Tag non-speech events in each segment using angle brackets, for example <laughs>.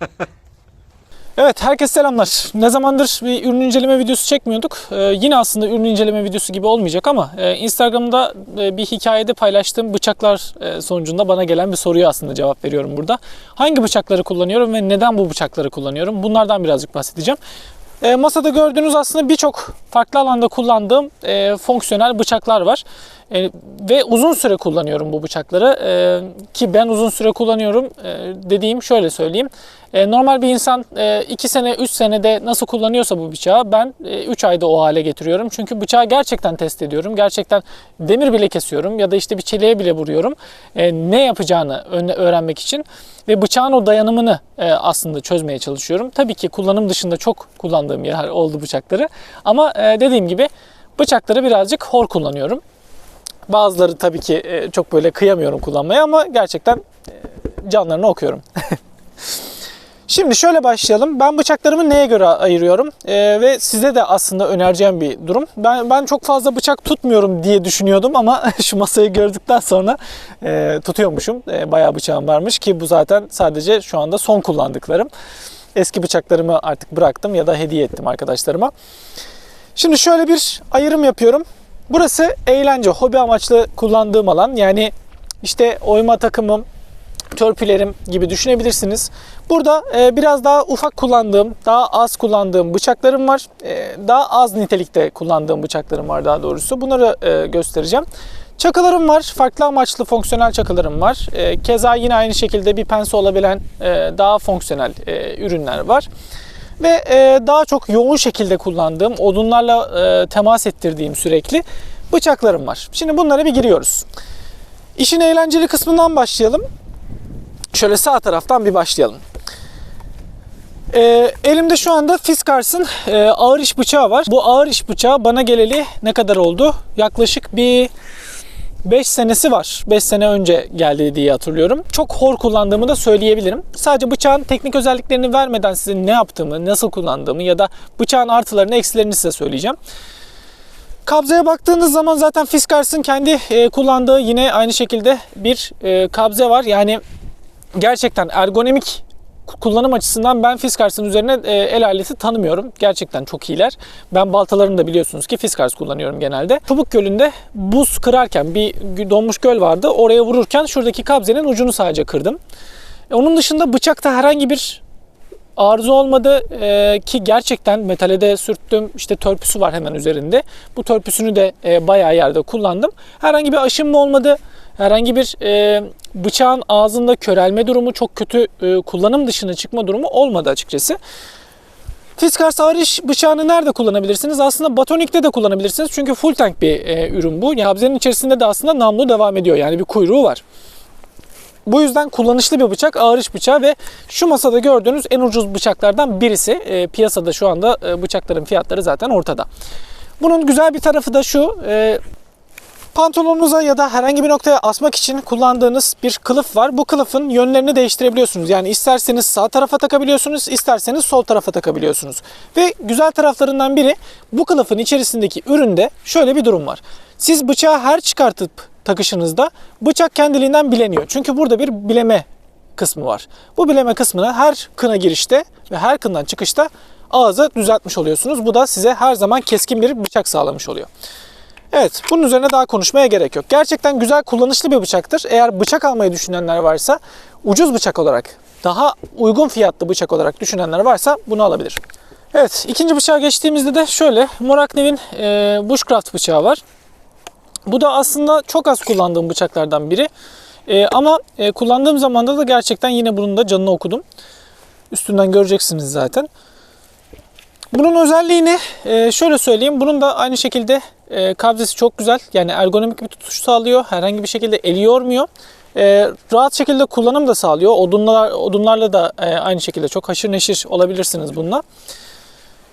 <laughs> Evet, herkese selamlar. Ne zamandır bir ürün inceleme videosu çekmiyorduk. Ee, yine aslında ürün inceleme videosu gibi olmayacak ama e, Instagram'da e, bir hikayede paylaştığım bıçaklar e, sonucunda bana gelen bir soruya aslında cevap veriyorum burada. Hangi bıçakları kullanıyorum ve neden bu bıçakları kullanıyorum? Bunlardan birazcık bahsedeceğim. E, masada gördüğünüz aslında birçok farklı alanda kullandığım e, fonksiyonel bıçaklar var. E, ve uzun süre kullanıyorum bu bıçakları. E, ki ben uzun süre kullanıyorum e, dediğim şöyle söyleyeyim. E, normal bir insan 2 sene 3 senede nasıl kullanıyorsa bu bıçağı ben 3 ayda o hale getiriyorum. Çünkü bıçağı gerçekten test ediyorum. Gerçekten demir bile kesiyorum ya da işte bir çeliğe bile vuruyorum. E, ne yapacağını öğrenmek için ve bıçağın o dayanımını e, aslında çözmeye çalışıyorum. Tabii ki kullanım dışında çok kullandığım yer oldu bıçakları. Ama e, dediğim gibi bıçakları birazcık hor kullanıyorum. Bazıları tabii ki e, çok böyle kıyamıyorum kullanmaya ama gerçekten e, canlarını okuyorum. <laughs> Şimdi şöyle başlayalım. Ben bıçaklarımı neye göre ayırıyorum? Ee, ve size de aslında önereceğim bir durum. Ben ben çok fazla bıçak tutmuyorum diye düşünüyordum ama <laughs> şu masayı gördükten sonra e, tutuyormuşum. E, bayağı bıçağım varmış ki bu zaten sadece şu anda son kullandıklarım. Eski bıçaklarımı artık bıraktım ya da hediye ettim arkadaşlarıma. Şimdi şöyle bir ayrım yapıyorum. Burası eğlence, hobi amaçlı kullandığım alan. Yani işte oyma takımım, törpülerim gibi düşünebilirsiniz. Burada e, biraz daha ufak kullandığım, daha az kullandığım bıçaklarım var. E, daha az nitelikte kullandığım bıçaklarım var daha doğrusu. Bunları e, göstereceğim. Çakılarım var. Farklı amaçlı fonksiyonel çakılarım var. E, keza yine aynı şekilde bir pense olabilen e, daha fonksiyonel e, ürünler var. Ve e, daha çok yoğun şekilde kullandığım, odunlarla e, temas ettirdiğim sürekli bıçaklarım var. Şimdi bunlara bir giriyoruz. İşin eğlenceli kısmından başlayalım. Şöyle sağ taraftan bir başlayalım. Ee, elimde şu anda Fiskars'ın e, ağır iş bıçağı var. Bu ağır iş bıçağı bana geleli ne kadar oldu? Yaklaşık bir 5 senesi var. 5 sene önce geldi diye hatırlıyorum. Çok hor kullandığımı da söyleyebilirim. Sadece bıçağın teknik özelliklerini vermeden size ne yaptığımı, nasıl kullandığımı ya da bıçağın artılarını, eksilerini size söyleyeceğim. Kabzaya baktığınız zaman zaten Fiskars'ın kendi e, kullandığı yine aynı şekilde bir e, kabze var. Yani gerçekten ergonomik kullanım açısından ben Fiskars'ın üzerine e, el aleti tanımıyorum. Gerçekten çok iyiler. Ben baltalarını da biliyorsunuz ki Fiskars kullanıyorum genelde. Çubuk Gölü'nde buz kırarken bir donmuş göl vardı. Oraya vururken şuradaki kabzenin ucunu sadece kırdım. E, Onun dışında bıçakta herhangi bir arıza olmadı e, ki gerçekten metale de sürttüm. İşte törpüsü var hemen üzerinde. Bu törpüsünü de e, bayağı yerde kullandım. Herhangi bir aşınma olmadı. Herhangi bir e, bıçağın ağzında körelme durumu, çok kötü e, kullanım dışına çıkma durumu olmadı açıkçası. Fiskars iş bıçağını nerede kullanabilirsiniz? Aslında batonikte de kullanabilirsiniz. Çünkü full tank bir e, ürün bu. Yani kabzenin içerisinde de aslında namlu devam ediyor. Yani bir kuyruğu var. Bu yüzden kullanışlı bir bıçak, ağır iş bıçağı ve şu masada gördüğünüz en ucuz bıçaklardan birisi. E, piyasada şu anda e, bıçakların fiyatları zaten ortada. Bunun güzel bir tarafı da şu. E, pantolonunuza ya da herhangi bir noktaya asmak için kullandığınız bir kılıf var. Bu kılıfın yönlerini değiştirebiliyorsunuz. Yani isterseniz sağ tarafa takabiliyorsunuz, isterseniz sol tarafa takabiliyorsunuz. Ve güzel taraflarından biri bu kılıfın içerisindeki üründe şöyle bir durum var. Siz bıçağı her çıkartıp takışınızda bıçak kendiliğinden bileniyor. Çünkü burada bir bileme kısmı var. Bu bileme kısmını her kına girişte ve her kından çıkışta ağzı düzeltmiş oluyorsunuz. Bu da size her zaman keskin bir bıçak sağlamış oluyor. Evet, bunun üzerine daha konuşmaya gerek yok. Gerçekten güzel, kullanışlı bir bıçaktır. Eğer bıçak almayı düşünenler varsa, ucuz bıçak olarak, daha uygun fiyatlı bıçak olarak düşünenler varsa bunu alabilir. Evet, ikinci bıçağa geçtiğimizde de şöyle, Moraknev'in e, Bushcraft bıçağı var. Bu da aslında çok az kullandığım bıçaklardan biri. E, ama e, kullandığım zamanda da gerçekten yine bunun da canını okudum. Üstünden göreceksiniz zaten. Bunun özelliğini e, şöyle söyleyeyim. Bunun da aynı şekilde e, kabzesi çok güzel. Yani ergonomik bir tutuş sağlıyor. Herhangi bir şekilde eli yormuyor. E, rahat şekilde kullanım da sağlıyor. Odunlar, odunlarla da e, aynı şekilde çok haşır neşir olabilirsiniz bununla.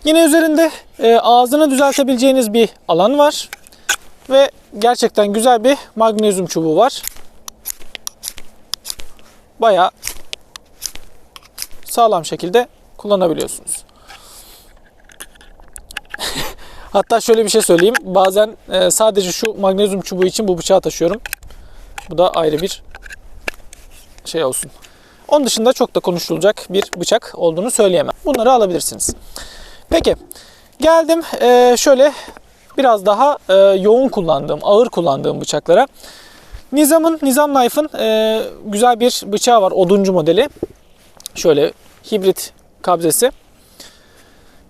Yine üzerinde e, ağzını düzeltebileceğiniz bir alan var. Ve gerçekten güzel bir magnezyum çubuğu var. Bayağı sağlam şekilde kullanabiliyorsunuz. Hatta şöyle bir şey söyleyeyim. Bazen e, sadece şu magnezyum çubuğu için bu bıçağı taşıyorum. Bu da ayrı bir şey olsun. Onun dışında çok da konuşulacak bir bıçak olduğunu söyleyemem. Bunları alabilirsiniz. Peki geldim e, şöyle biraz daha e, yoğun kullandığım, ağır kullandığım bıçaklara. Nizam'ın, Nizam Knife'ın güzel bir bıçağı var. Oduncu modeli. Şöyle hibrit kabzesi.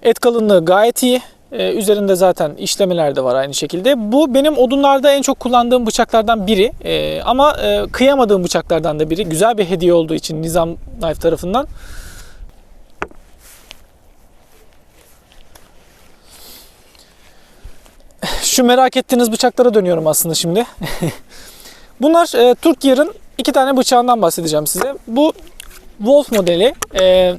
Et kalınlığı gayet iyi. Ee, üzerinde zaten işlemeler de var aynı şekilde. Bu benim odunlarda en çok kullandığım bıçaklardan biri. Ee, ama e, kıyamadığım bıçaklardan da biri. Güzel bir hediye olduğu için Nizam Knife tarafından. Şu merak ettiğiniz bıçaklara dönüyorum aslında şimdi. <laughs> Bunlar e, Turkiyar'ın iki tane bıçağından bahsedeceğim size. Bu Wolf modeli. E,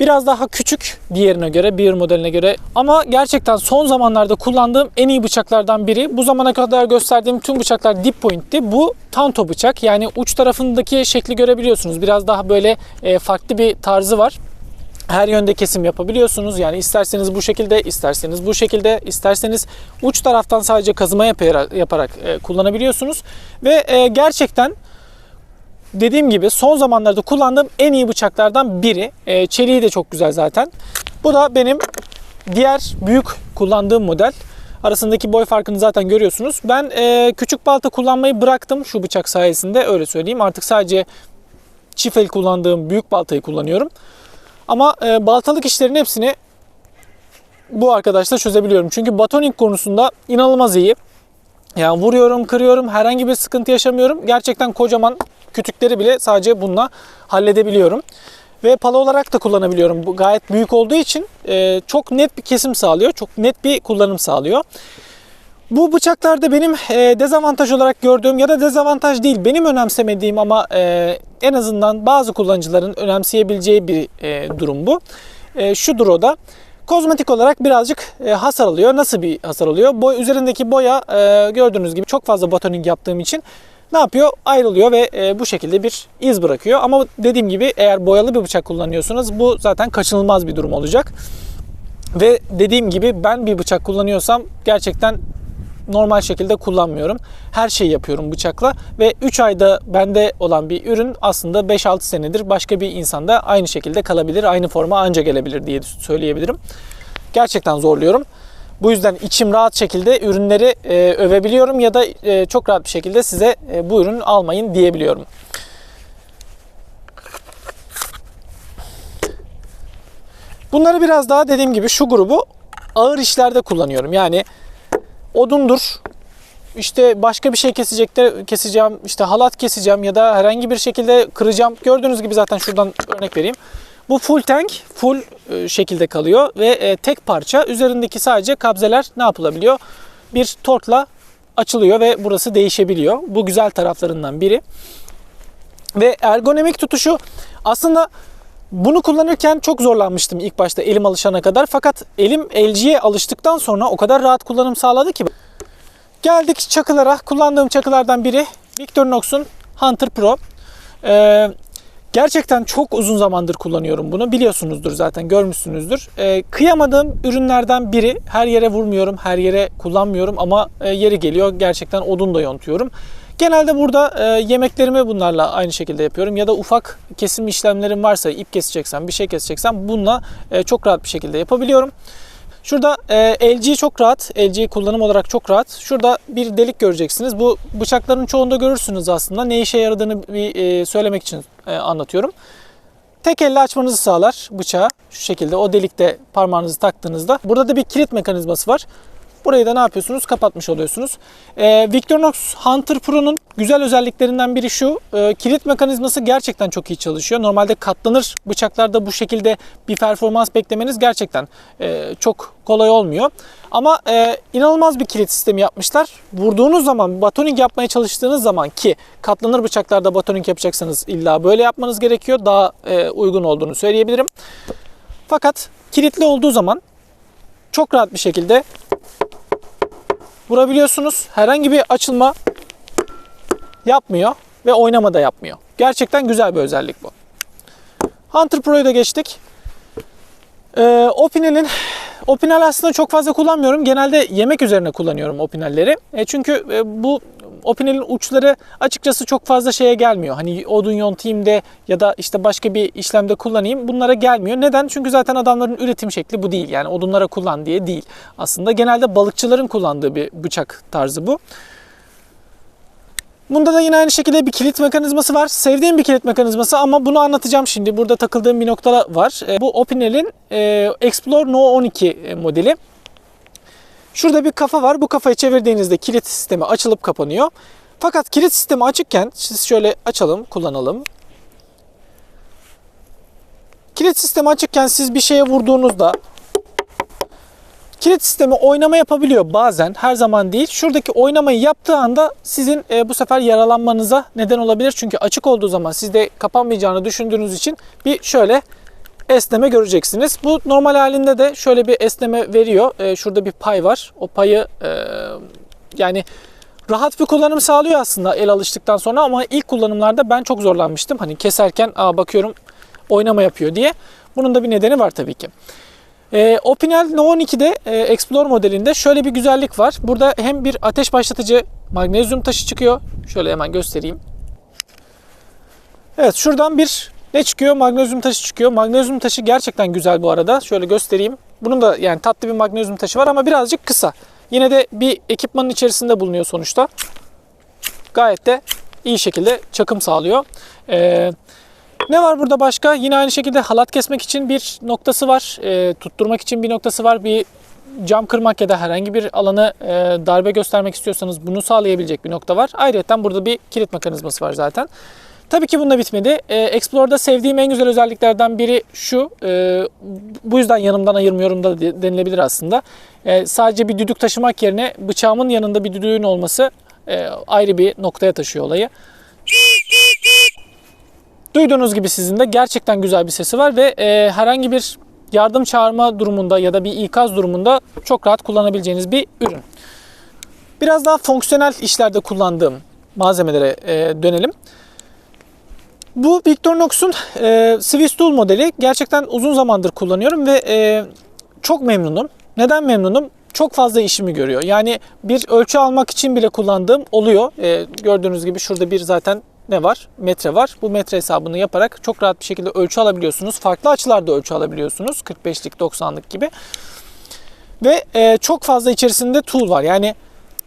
Biraz daha küçük diğerine göre, bir modeline göre. Ama gerçekten son zamanlarda kullandığım en iyi bıçaklardan biri. Bu zamana kadar gösterdiğim tüm bıçaklar dip point'ti. Bu tanto bıçak. Yani uç tarafındaki şekli görebiliyorsunuz. Biraz daha böyle e, farklı bir tarzı var her yönde kesim yapabiliyorsunuz. Yani isterseniz bu şekilde, isterseniz bu şekilde, isterseniz uç taraftan sadece kazıma yaparak, e, kullanabiliyorsunuz. Ve e, gerçekten dediğim gibi son zamanlarda kullandığım en iyi bıçaklardan biri. E, çeliği de çok güzel zaten. Bu da benim diğer büyük kullandığım model. Arasındaki boy farkını zaten görüyorsunuz. Ben e, küçük balta kullanmayı bıraktım şu bıçak sayesinde öyle söyleyeyim. Artık sadece çift el kullandığım büyük baltayı kullanıyorum. Ama e, baltalık işlerin hepsini bu arkadaşla çözebiliyorum. Çünkü batoning konusunda inanılmaz iyi. Yani vuruyorum, kırıyorum, herhangi bir sıkıntı yaşamıyorum. Gerçekten kocaman kütükleri bile sadece bununla halledebiliyorum. Ve pala olarak da kullanabiliyorum. Bu gayet büyük olduğu için e, çok net bir kesim sağlıyor. Çok net bir kullanım sağlıyor. Bu bıçaklarda benim e, dezavantaj olarak gördüğüm ya da dezavantaj değil benim önemsemediğim ama e, en azından bazı kullanıcıların önemseyebileceği bir e, durum bu. E, şudur o da. Kozmetik olarak birazcık e, hasar alıyor. Nasıl bir hasar alıyor? Boy, üzerindeki boya e, gördüğünüz gibi çok fazla batoning yaptığım için ne yapıyor? Ayrılıyor ve e, bu şekilde bir iz bırakıyor. Ama dediğim gibi eğer boyalı bir bıçak kullanıyorsanız bu zaten kaçınılmaz bir durum olacak. Ve dediğim gibi ben bir bıçak kullanıyorsam gerçekten normal şekilde kullanmıyorum. Her şeyi yapıyorum bıçakla ve 3 ayda bende olan bir ürün aslında 5-6 senedir başka bir insanda aynı şekilde kalabilir, aynı forma anca gelebilir diye söyleyebilirim. Gerçekten zorluyorum. Bu yüzden içim rahat şekilde ürünleri e, övebiliyorum ya da e, çok rahat bir şekilde size e, bu ürün almayın diyebiliyorum. Bunları biraz daha dediğim gibi şu grubu ağır işlerde kullanıyorum. Yani odundur, işte başka bir şey kesecekler keseceğim, işte halat keseceğim ya da herhangi bir şekilde kıracağım. Gördüğünüz gibi zaten şuradan örnek vereyim. Bu full tank, full e, şekilde kalıyor ve e, tek parça. Üzerindeki sadece kabzeler ne yapılabiliyor? Bir tortla açılıyor ve burası değişebiliyor. Bu güzel taraflarından biri. Ve ergonomik tutuşu aslında bunu kullanırken çok zorlanmıştım ilk başta elim alışana kadar. Fakat elim LG'ye alıştıktan sonra o kadar rahat kullanım sağladı ki. Geldik çakılara. Kullandığım çakılardan biri Victorinox'un Hunter Pro. Ee, gerçekten çok uzun zamandır kullanıyorum bunu. Biliyorsunuzdur zaten görmüşsünüzdür. Ee, kıyamadığım ürünlerden biri. Her yere vurmuyorum, her yere kullanmıyorum ama e, yeri geliyor gerçekten odun da yontuyorum. Genelde burada e, yemeklerimi bunlarla aynı şekilde yapıyorum ya da ufak kesim işlemlerim varsa ip keseceksem bir şey keseceksem bununla e, çok rahat bir şekilde yapabiliyorum. Şurada e, LG çok rahat. LG kullanım olarak çok rahat. Şurada bir delik göreceksiniz. Bu bıçakların çoğunda görürsünüz aslında. Ne işe yaradığını bir e, söylemek için e, anlatıyorum. Tek elle açmanızı sağlar bıçağı. Şu şekilde o delikte parmağınızı taktığınızda. Burada da bir kilit mekanizması var. Burayı da ne yapıyorsunuz? Kapatmış oluyorsunuz. Ee, Victorinox Hunter Pro'nun güzel özelliklerinden biri şu. E, kilit mekanizması gerçekten çok iyi çalışıyor. Normalde katlanır bıçaklarda bu şekilde bir performans beklemeniz gerçekten e, çok kolay olmuyor. Ama e, inanılmaz bir kilit sistemi yapmışlar. Vurduğunuz zaman, batoning yapmaya çalıştığınız zaman ki katlanır bıçaklarda batoning yapacaksanız illa böyle yapmanız gerekiyor. Daha e, uygun olduğunu söyleyebilirim. Fakat kilitli olduğu zaman çok rahat bir şekilde vurabiliyorsunuz. Herhangi bir açılma yapmıyor ve oynama da yapmıyor. Gerçekten güzel bir özellik bu. Hunter Pro'yu da geçtik. Ee, Opinel'in Opinel aslında çok fazla kullanmıyorum. Genelde yemek üzerine kullanıyorum Opinel'leri. E çünkü e, bu Opinel'in uçları açıkçası çok fazla şeye gelmiyor. Hani odun yontayım de ya da işte başka bir işlemde kullanayım bunlara gelmiyor. Neden? Çünkü zaten adamların üretim şekli bu değil. Yani odunlara kullan diye değil. Aslında genelde balıkçıların kullandığı bir bıçak tarzı bu. Bunda da yine aynı şekilde bir kilit mekanizması var. Sevdiğim bir kilit mekanizması ama bunu anlatacağım şimdi. Burada takıldığım bir nokta var. E, Bu Opinel'in e, Explore No 12 modeli. Şurada bir kafa var. Bu kafayı çevirdiğinizde kilit sistemi açılıp kapanıyor. Fakat kilit sistemi açıkken siz şöyle açalım, kullanalım. Kilit sistemi açıkken siz bir şeye vurduğunuzda kilit sistemi oynama yapabiliyor bazen, her zaman değil. Şuradaki oynamayı yaptığı anda sizin e, bu sefer yaralanmanıza neden olabilir. Çünkü açık olduğu zaman sizde kapanmayacağını düşündüğünüz için bir şöyle esneme göreceksiniz. Bu normal halinde de şöyle bir esneme veriyor. E, şurada bir pay var. O payı e, yani rahat bir kullanım sağlıyor aslında el alıştıktan sonra ama ilk kullanımlarda ben çok zorlanmıştım. Hani keserken aa bakıyorum oynama yapıyor diye. Bunun da bir nedeni var tabii ki. E, Opinel No 12'de e, Explorer modelinde şöyle bir güzellik var. Burada hem bir ateş başlatıcı magnezyum taşı çıkıyor. Şöyle hemen göstereyim. Evet şuradan bir ne çıkıyor? Magnezyum taşı çıkıyor. Magnezyum taşı gerçekten güzel bu arada. Şöyle göstereyim. Bunun da yani tatlı bir magnezyum taşı var ama birazcık kısa. Yine de bir ekipmanın içerisinde bulunuyor sonuçta. Gayet de iyi şekilde çakım sağlıyor. Ee, ne var burada başka? Yine aynı şekilde halat kesmek için bir noktası var. Ee, tutturmak için bir noktası var. Bir cam kırmak ya da herhangi bir alanı e, darbe göstermek istiyorsanız bunu sağlayabilecek bir nokta var. Ayrıca burada bir kilit mekanizması var zaten. Tabii ki bunda bitmedi. Ee, Explorer'da sevdiğim en güzel özelliklerden biri şu. e, bu yüzden yanımdan ayırmıyorum da de- denilebilir aslında. E, sadece bir düdük taşımak yerine bıçağımın yanında bir düdüğün olması e, ayrı bir noktaya taşıyor olayı. Duyduğunuz gibi sizin de gerçekten güzel bir sesi var ve e, herhangi bir yardım çağırma durumunda ya da bir ikaz durumunda çok rahat kullanabileceğiniz bir ürün. Biraz daha fonksiyonel işlerde kullandığım malzemelere e, dönelim. Bu Victorinox'un e, Swiss Tool modeli gerçekten uzun zamandır kullanıyorum ve e, çok memnunum. Neden memnunum? Çok fazla işimi görüyor. Yani bir ölçü almak için bile kullandığım oluyor. E, gördüğünüz gibi şurada bir zaten ne var? Metre var. Bu metre hesabını yaparak çok rahat bir şekilde ölçü alabiliyorsunuz. Farklı açılarda ölçü alabiliyorsunuz. 45'lik, 90'lık gibi. Ve e, çok fazla içerisinde tool var. Yani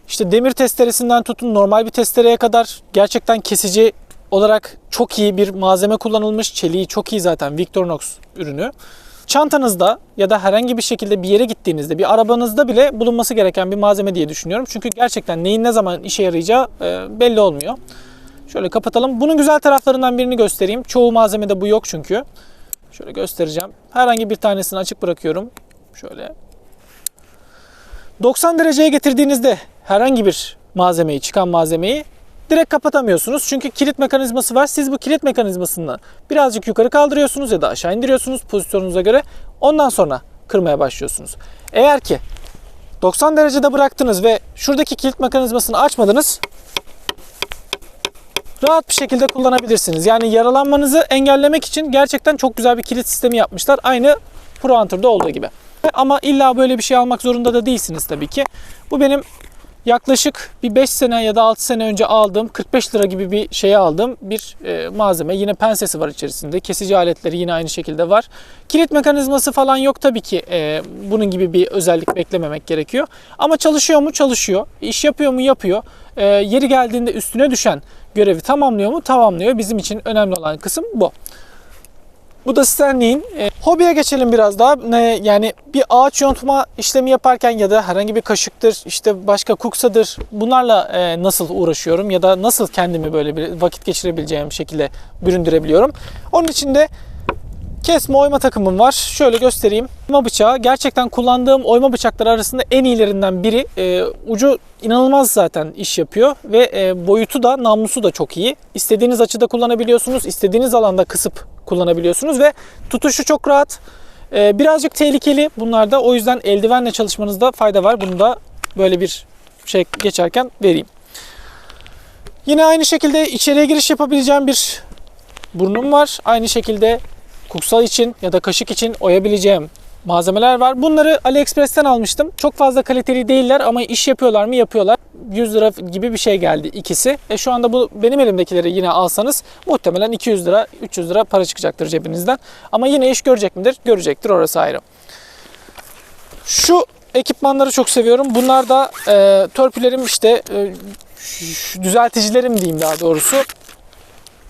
işte demir testeresinden tutun normal bir testereye kadar gerçekten kesici olarak çok iyi bir malzeme kullanılmış. Çeliği çok iyi zaten Victorinox ürünü. Çantanızda ya da herhangi bir şekilde bir yere gittiğinizde bir arabanızda bile bulunması gereken bir malzeme diye düşünüyorum. Çünkü gerçekten neyin ne zaman işe yarayacağı e, belli olmuyor. Şöyle kapatalım. Bunun güzel taraflarından birini göstereyim. Çoğu malzemede bu yok çünkü. Şöyle göstereceğim. Herhangi bir tanesini açık bırakıyorum. Şöyle 90 dereceye getirdiğinizde herhangi bir malzemeyi, çıkan malzemeyi direkt kapatamıyorsunuz. Çünkü kilit mekanizması var. Siz bu kilit mekanizmasını birazcık yukarı kaldırıyorsunuz ya da aşağı indiriyorsunuz pozisyonunuza göre. Ondan sonra kırmaya başlıyorsunuz. Eğer ki 90 derecede bıraktınız ve şuradaki kilit mekanizmasını açmadınız rahat bir şekilde kullanabilirsiniz. Yani yaralanmanızı engellemek için gerçekten çok güzel bir kilit sistemi yapmışlar. Aynı Pro Hunter'da olduğu gibi. Ama illa böyle bir şey almak zorunda da değilsiniz tabii ki. Bu benim yaklaşık bir 5 sene ya da 6 sene önce aldığım 45 lira gibi bir şeye aldığım bir e, malzeme. Yine pensesi var içerisinde. Kesici aletleri yine aynı şekilde var. Kilit mekanizması falan yok tabii ki. E, bunun gibi bir özellik beklememek gerekiyor. Ama çalışıyor mu? Çalışıyor. İş yapıyor mu? Yapıyor. E, yeri geldiğinde üstüne düşen görevi tamamlıyor mu? Tamamlıyor. Bizim için önemli olan kısım bu. Bu da Stanley'in. E, hobiye geçelim biraz daha. Ne, yani bir ağaç yontma işlemi yaparken ya da herhangi bir kaşıktır, işte başka kuksadır. Bunlarla e, nasıl uğraşıyorum ya da nasıl kendimi böyle bir vakit geçirebileceğim şekilde büründürebiliyorum. Onun için de kesme oyma takımım var. Şöyle göstereyim. Oyma bıçağı gerçekten kullandığım oyma bıçakları arasında en iyilerinden biri. E, ucu inanılmaz zaten iş yapıyor ve e, boyutu da namlusu da çok iyi. İstediğiniz açıda kullanabiliyorsunuz. istediğiniz alanda kısıp kullanabiliyorsunuz ve tutuşu çok rahat. E, birazcık tehlikeli bunlarda. O yüzden eldivenle çalışmanızda fayda var. Bunu da böyle bir şey geçerken vereyim. Yine aynı şekilde içeriye giriş yapabileceğim bir burnum var. Aynı şekilde kuksal için ya da kaşık için oyabileceğim malzemeler var. Bunları AliExpress'ten almıştım. Çok fazla kaliteli değiller ama iş yapıyorlar mı? Yapıyorlar. 100 lira gibi bir şey geldi ikisi. E şu anda bu benim elimdekileri yine alsanız muhtemelen 200 lira, 300 lira para çıkacaktır cebinizden. Ama yine iş görecek midir? Görecektir orası ayrı. Şu ekipmanları çok seviyorum. Bunlar da e, törpülerim işte e, düzelticilerim diyeyim daha doğrusu.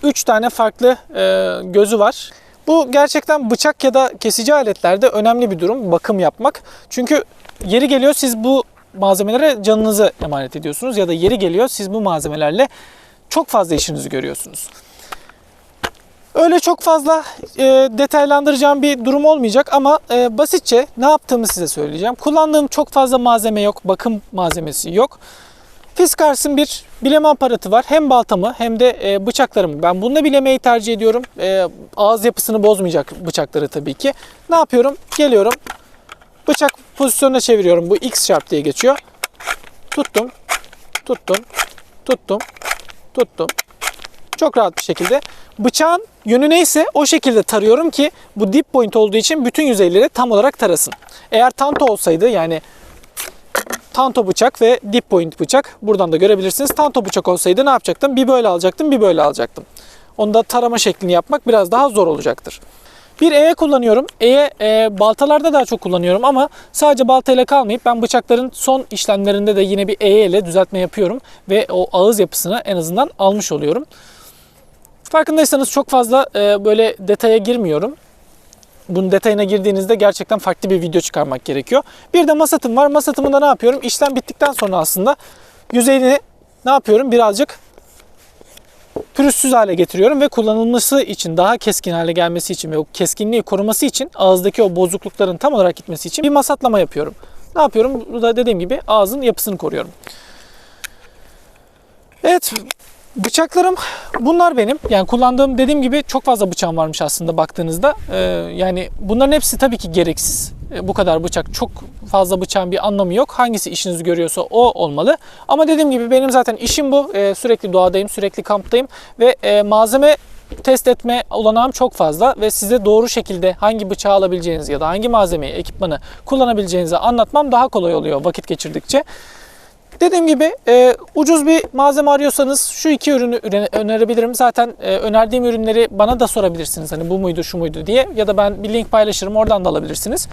3 tane farklı e, gözü var. Bu gerçekten bıçak ya da kesici aletlerde önemli bir durum bakım yapmak. Çünkü yeri geliyor siz bu malzemelere canınızı emanet ediyorsunuz ya da yeri geliyor siz bu malzemelerle çok fazla işinizi görüyorsunuz. Öyle çok fazla e, detaylandıracağım bir durum olmayacak ama e, basitçe ne yaptığımı size söyleyeceğim. Kullandığım çok fazla malzeme yok, bakım malzemesi yok. Fiskars'ın bir bileme aparatı var. Hem baltamı hem de e, bıçaklarımı. Ben bununla bilemeyi tercih ediyorum. E, ağız yapısını bozmayacak bıçakları tabii ki. Ne yapıyorum? Geliyorum. Bıçak pozisyonuna çeviriyorum. Bu X sharp diye geçiyor. Tuttum. Tuttum. Tuttum. Tuttum. Çok rahat bir şekilde. Bıçağın yönü neyse o şekilde tarıyorum ki bu dip point olduğu için bütün yüzeyleri tam olarak tarasın. Eğer tanto olsaydı yani tanto bıçak ve dip point bıçak buradan da görebilirsiniz. Tanto bıçak olsaydı ne yapacaktım? Bir böyle alacaktım, bir böyle alacaktım. Onda tarama şeklini yapmak biraz daha zor olacaktır. Bir E'ye kullanıyorum. E'ye e, baltalarda daha çok kullanıyorum ama sadece baltayla kalmayıp ben bıçakların son işlemlerinde de yine bir E ile düzeltme yapıyorum ve o ağız yapısını en azından almış oluyorum. Farkındaysanız çok fazla e, böyle detaya girmiyorum. Bunun detayına girdiğinizde gerçekten farklı bir video çıkarmak gerekiyor. Bir de masatım var. Masatımı ne yapıyorum? İşlem bittikten sonra aslında yüzeyini ne yapıyorum? Birazcık pürüzsüz hale getiriyorum ve kullanılması için daha keskin hale gelmesi için ve o keskinliği koruması için ağızdaki o bozuklukların tam olarak gitmesi için bir masatlama yapıyorum. Ne yapıyorum? Burada dediğim gibi ağzın yapısını koruyorum. Evet Bıçaklarım bunlar benim. Yani kullandığım dediğim gibi çok fazla bıçağım varmış aslında baktığınızda. Ee, yani bunların hepsi tabii ki gereksiz. Ee, bu kadar bıçak çok fazla bıçağın bir anlamı yok. Hangisi işinizi görüyorsa o olmalı. Ama dediğim gibi benim zaten işim bu. Ee, sürekli doğadayım, sürekli kamptayım ve e, malzeme test etme olanağım çok fazla ve size doğru şekilde hangi bıçağı alabileceğinizi ya da hangi malzemeyi, ekipmanı kullanabileceğinizi anlatmam daha kolay oluyor vakit geçirdikçe. Dediğim gibi e, ucuz bir malzeme arıyorsanız şu iki ürünü önerebilirim. Zaten e, önerdiğim ürünleri bana da sorabilirsiniz. Hani bu muydu şu muydu diye. Ya da ben bir link paylaşırım oradan da alabilirsiniz.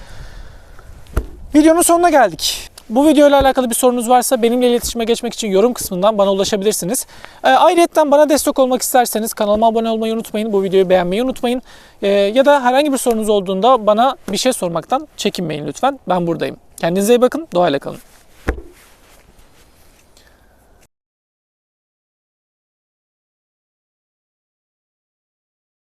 Videonun sonuna geldik. Bu video ile alakalı bir sorunuz varsa benimle iletişime geçmek için yorum kısmından bana ulaşabilirsiniz. E, ayrıca bana destek olmak isterseniz kanalıma abone olmayı unutmayın. Bu videoyu beğenmeyi unutmayın. E, ya da herhangi bir sorunuz olduğunda bana bir şey sormaktan çekinmeyin lütfen. Ben buradayım. Kendinize iyi bakın. Doğayla kalın.